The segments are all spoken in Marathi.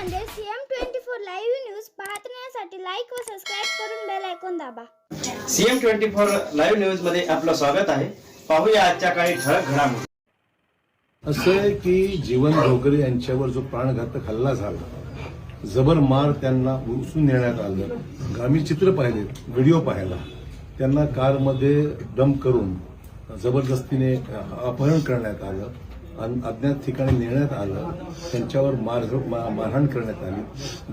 Nanded CM twenty four live news पाहण्यासाठी लाईक व सबस्क्राईब करून बेल ऐकून दाबा. सीएम ट्वेंटी फोर लाईव्ह न्यूजमध्ये आपलं स्वागत आहे. पाहूया आजच्या काही ठळक घडामोडी. असं आहे की जीवन ढोकरे यांच्यावर जो प्राणघातक हल्ला झाला जबर मार त्यांना उचलून नेण्यात आलं. आम्ही चित्र पाहिले व्हिडिओ पाहिला. त्यांना कारमध्ये दम करून जबरदस्तीने अपहरण करण्यात आलं. अज्ञात ठिकाणी नेण्यात आलं त्यांच्यावर मार मारहाण करण्यात आली.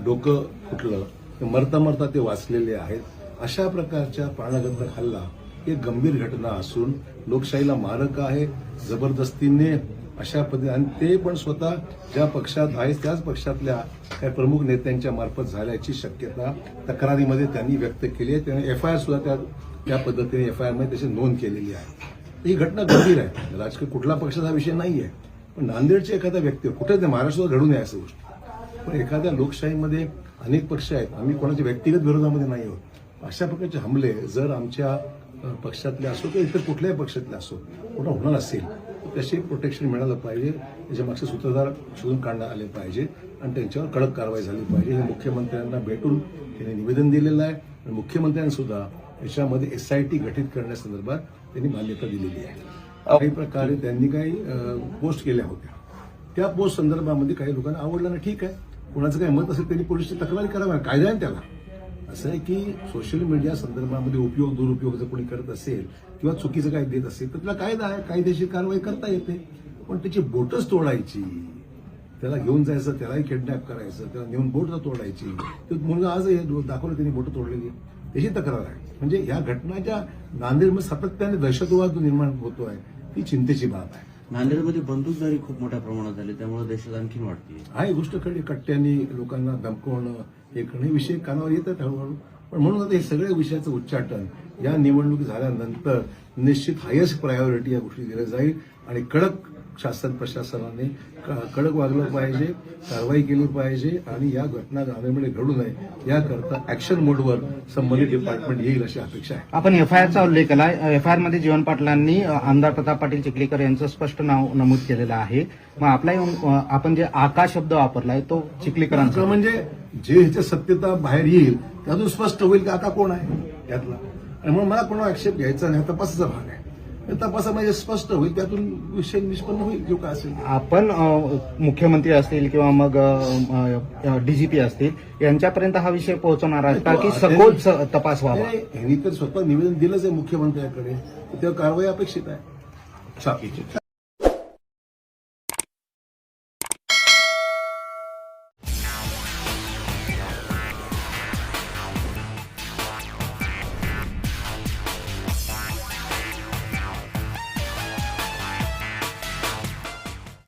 डोकं फुटलं मरता मरता ते वाचलेले आहेत. अशा प्रकारच्या प्राणघातक हल्ला ही गंभीर घटना असून लोकशाहीला मारक आहे जबरदस्तीने अशा पद्धतीने आणि ते पण स्वतः ज्या पक्षात आहेत त्याच पक्षातल्या काही प्रमुख नेत्यांच्या मार्फत झाल्याची शक्यता तक्रारीमध्ये त्यांनी व्यक्त केली आहे. त्याने एफ आय आर सुद्धा त्या त्या पद्धतीने एफ आय आरमध्ये त्याची नोंद केलेली आहे. ही घटना गंभीर आहे. म्हणजे राजकीय कुठला पक्षाचा विषय नाही आहे पण नांदेडचे एखादा व्यक्ती कुठेच नाही महाराष्ट्रात घडू नये असं गोष्ट. पण एखाद्या लोकशाहीमध्ये अनेक पक्ष आहेत. आम्ही कोणाच्या व्यक्तिगत विरोधामध्ये नाही आहोत. अशा प्रकारचे हमले जर आमच्या पक्षातले असो किंवा इतर कुठल्याही पक्षातले असो कुठं होणार असेल तर प्रोटेक्शन मिळालं पाहिजे. त्याच्या मागचे सूत्रधार शोधून काढण्यात आले पाहिजे आणि त्यांच्यावर कडक कारवाई झाली पाहिजे. हे मुख्यमंत्र्यांना भेटून त्यांनी निवेदन दिलेलं आहे. आणि मुख्यमंत्र्यांनी सुद्धा याच्यामध्ये एसआयटी गठीत करण्यासंदर्भात त्यांनी मान्यता दिलेली आहे. काही प्रकारे त्यांनी काही पोस्ट केल्या होत्या. त्या पोस्ट संदर्भामध्ये काही लोकांना आवडलं नाही. ठीक आहे. कोणाचं काही मत असेल त्यांनी पोलिसची तक्रारी करावी. कायदा आहे त्याला. असं आहे की सोशल मीडिया संदर्भामध्ये उपयोग दुरुपयोग जर कोणी करत असेल किंवा चुकीचं काही देत असेल तर त्याला कायदा आहे. कायदेशीर कारवाई करता येते. पण त्याची बोटच तोडायची. त्याला घेऊन जायचं त्यालाही किडनॅप करायचं त्याला नेऊन बोट तोडायची. तो मुलगा आज दाखवलं त्यांनी बोट तोडलेली त्याची तक्रार आहे. म्हणजे या घटनाच्या नांदेडमध्ये सातत्याने दहशतवाद निर्माण होतोय ती चिंतेची बाब आहे. नांदेडमध्ये बंदूकदारी खूप मोठ्या प्रमाणात झाली त्यामुळे देशात आणखी वाढते. हा ही गोष्ट खरी कट्ट्यांनी लोकांना धमकवणं हे करणं हे विषय कानावर येतात हळूहळू. पण म्हणून आता हे सगळ्या विषयाचं उच्चाटन या निवडणुकी झाल्यानंतर निश्चित हायेस्ट प्रायोरिटी या गोष्टी दिल्या जाईल आणि कडक शासन प्रशासनाने कडक वागलं पाहिजे कारवाई केली पाहिजे आणि या घटना नांदेडमध्ये घडू नये. याकरता ऍक्शन मोडवर संबंधित डिपार्टमेंट येईल अशी अपेक्षा आहे. आपण एफ आय आरचा उल्लेख केला एफ आय आरमध्ये जीवन पाटलांनी आमदार प्रताप पाटील चिखलीकर यांचं स्पष्ट नाव नमूद केलेलं आहे. मग आपला आपण जे आकाश शब्द वापरलाय तो चिखलीकरांचा. म्हणजे जे ह्याच्या सत्यता बाहेर येईल त्यातून स्पष्ट होईल की आता कोण आहे यातला. आणि म्हणून मला कोणा आक्षेप घ्यायचा नाही तपासाचा भाग आहे. तपासामध्ये स्पष्ट होईल त्यातून विषय निष्पन्न होईल जो काय असेल. आपण मुख्यमंत्री असतील किंवा मग डीजीपी असतील यांच्यापर्यंत हा विषय पोहोचवणार आहे का? सखोल तपास व्हावा? ह्यांनी तर स्वतः निवेदन दिलंच आहे मुख्यमंत्र्यांकडे. तर तेव्हा कारवाई अपेक्षित आहे. छापीची